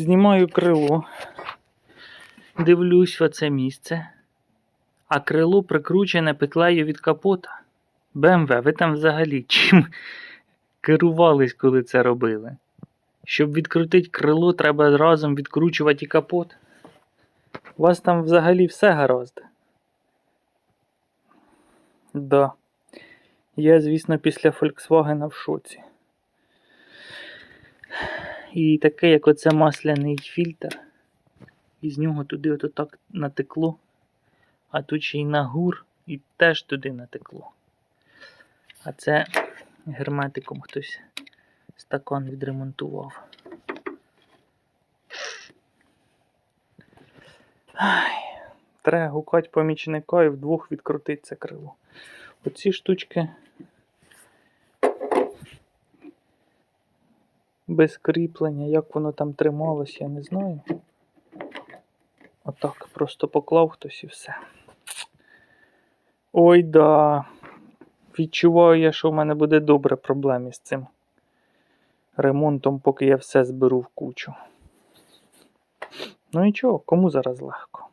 Знімаю крило. Дивлюсь в оце місце. А крило прикручене петлею від капота. БМВ, ви там взагалі чим керувались, коли це робили? Щоб відкрутити крило, треба разом відкручувати і капот. У вас там взагалі все гаразд. Да. Я, звісно, після Volkswagen в шоці. І таке, як оце масляний фільтр. І з нього туди ото так натекло. А тут ще й нагур, і теж туди натекло. А це герметиком хтось стакан відремонтував. Ай, треба гукати помічника і вдвох відкрутити це крило. Оці штучки без кріплення, як воно там трималось, я не знаю. Отак, просто поклав хтось і все. Ой да. Відчуваю я, що в мене буде добре проблеми з цим ремонтом, поки я все зберу в кучу. Ну нічого, кому зараз легко.